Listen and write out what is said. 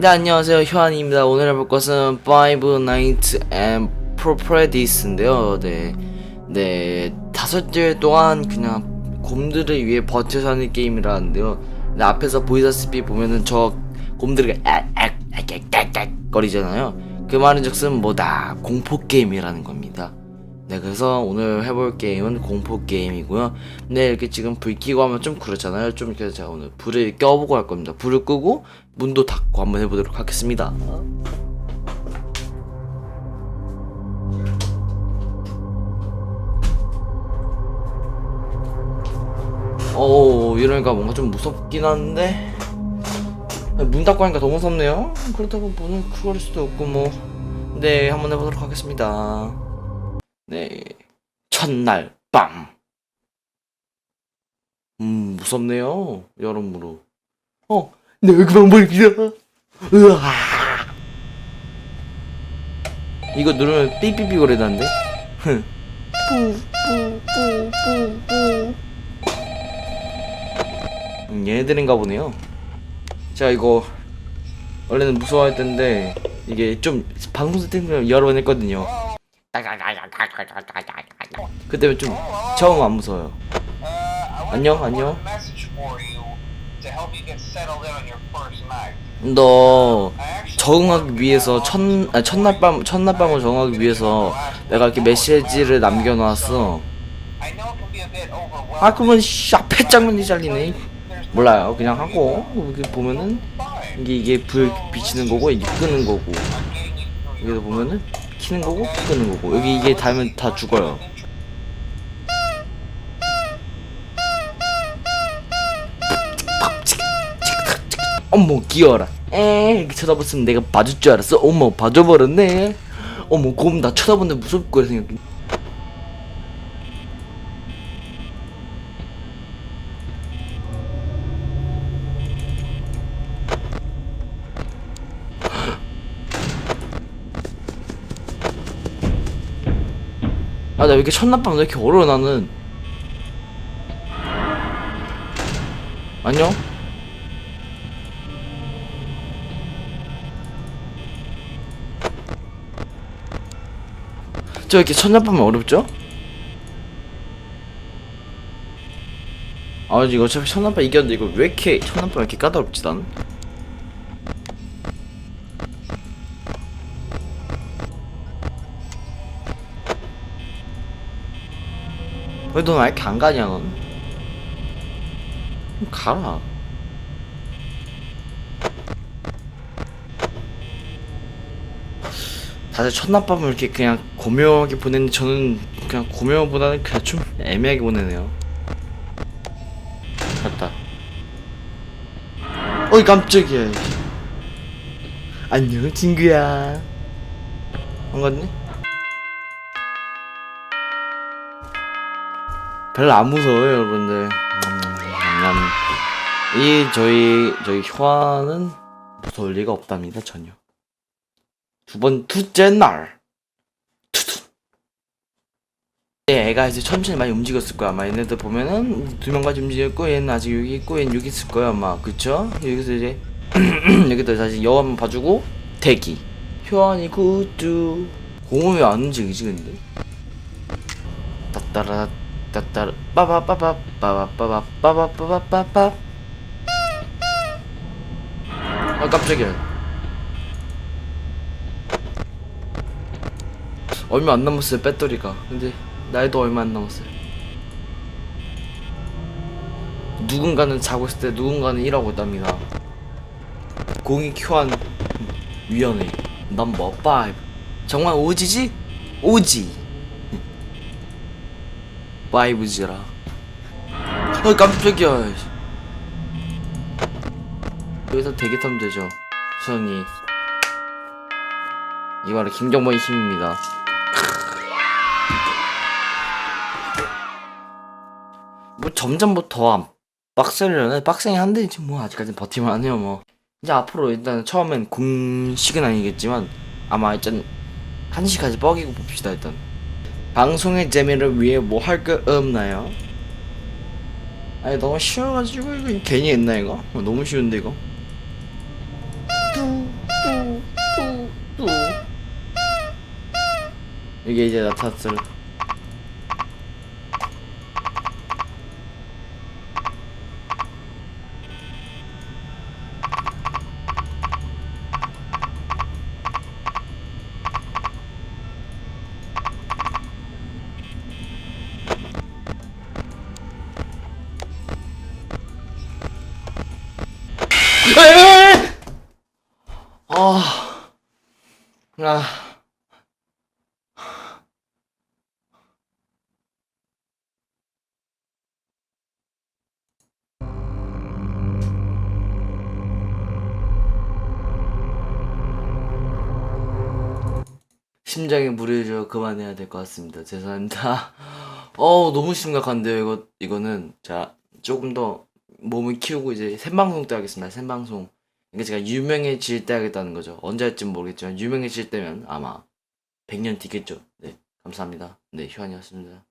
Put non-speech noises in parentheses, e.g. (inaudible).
네 안녕하세요. 효한입니다. 오늘 해볼 것은 Five Nights and Properties인데요. 네, 네 다섯 일 동안 그냥 곰들을 위해 버텨 사는 게임이라는데요. 네, 앞에서 보이다시피 보면은 저 곰들이 액액액액액 거리잖아요. 그 말은즉슨 뭐다 공포 게임이라는 겁니다 네 그래서 오늘 해볼 게임은 공포 게임이고요. 네 이렇게 지금 불 켜고 하면 좀 그렇잖아요. 좀 그래서 제가 오늘 불을 껴보고 할 겁니다. 불을 끄고 문도 닫고 한번 해보도록 하겠습니다. 어 이러니까 뭔가 좀 무섭긴 한데. 문 닫고 하니까 더 무섭네요. 그렇다고 문을 할 수도 없고 뭐 네 한번 해보도록 하겠습니다 네. 첫날 밤. 음, 무섭네요. 여러모로. 어, 네, 그 방법입니다. 으아. 이거 누르면 삐삐삐. 뿌뿌뿌뿌뿌. 음, 얘네들인가 보네요. 자, 이거 원래는 무서워할 텐데 이게 좀 방송 세팅 여러 번 했거든요. 그때는 좀 처음 안 무서워요. 안녕, 안녕. 너 적응하기 위해서 첫 아, 첫날 밤 첫날 밤을 적응하기 위해서 내가 이렇게 메시지를 남겨놨어. 아 그러면 샤 패장면이 잘리네. 몰라요. 그냥 하고 여기 보면은 이게 이게 불 비치는 거고 이게 끄는 거고 여기서 보면은 키는 거고? 끄는 거고. 여기 이게 닿으면 다 죽어요. 어머 귀여워라. 에 이렇게 쳐다봤으면 내가 봐줄 줄 알았어. 어머 봐줘버렸네. 어머 곰 나 쳐다보는데 무섭고 그래 생 아 나 왜 이렇게 첫날밤 왜 이렇게 어려워 나는 안녕? 저 이렇게 첫날밤은 어렵죠? 아 이거 어차피 첫날밤 이겼는데 이거 왜 이렇게 첫날밤 왜 이렇게 까다롭지 난? 왜 넌 왜 이렇게 안 가냐 넌? 좀 가라. 다들 첫날밤을 이렇게 그냥 고묘하게 보내는데 저는 그냥 고묘보다는 그냥 좀 애매하게 보내네요. 갔다. 어이 깜짝이야. 안녕 친구야. 반갑네 별로 안 무서워요 여러분들. 음, 음, 이 저희 저희 효아는 무서울 리가 없답니다 전혀. 두번 둘째 날. 얘 애가 이제 천천히 많이 움직였을 거야 아마. 얘네들 보면은 두 명까지 움직였고 얘는 아직 여기 있고 얘는 여기 있을 거야 아마. 그쵸? 여기서 이제 (clears throat) 여기도 다시 여우 한번 봐주고 대기. 효안이 굿뚜 공은 왜 안 움직이지 근데? 따따라 따따라 빠바빠바 빠바빠바 빠바빠바빠바. 아 깜짝이야. 얼마 안 남았어요 배터리가. 근데 나이도 얼마 안 남았어요. 누군가는 자고 있을 때 누군가는 일하고 있답니다. 공이 큐한 위원회 넘버 5 정말 오지지? 오지 5지라. 어 깜짝이야. 여기서 대기 타면 되죠. 수현이. 이 말은 김정범의 힘입니다. 뭐 점점 뭐 더 빡세려나? 빡세긴 한데 이제 뭐 아직까지는 버티면 안 해요 뭐. 이제 앞으로 일단 처음엔 공식은 아니겠지만 아마 일단 1시까지 뻐기고 봅시다 일단 방송의 재미를 위해 뭐 할 거 없나요? 아니 너무 쉬워가지고 이거 괜히 했나 이거? 뭐 너무 쉬운데 이거? 이게 이제 나타났어요. 아. 심장에 무리를 그만해야 될 것 같습니다. 죄송합니다. (laughs) 어우, 너무 심각한데요, 이거, 이거는. 자, 조금 더 몸을 키우고 이제 생방송 때 하겠습니다. 생방송. 그러니까 제가 유명해질 때 하겠다는 거죠. 언제 할지 모르겠지만, 유명해질 때면 아마 100년 뒤겠죠. 네, 감사합니다. 네, 휴안이었습니다.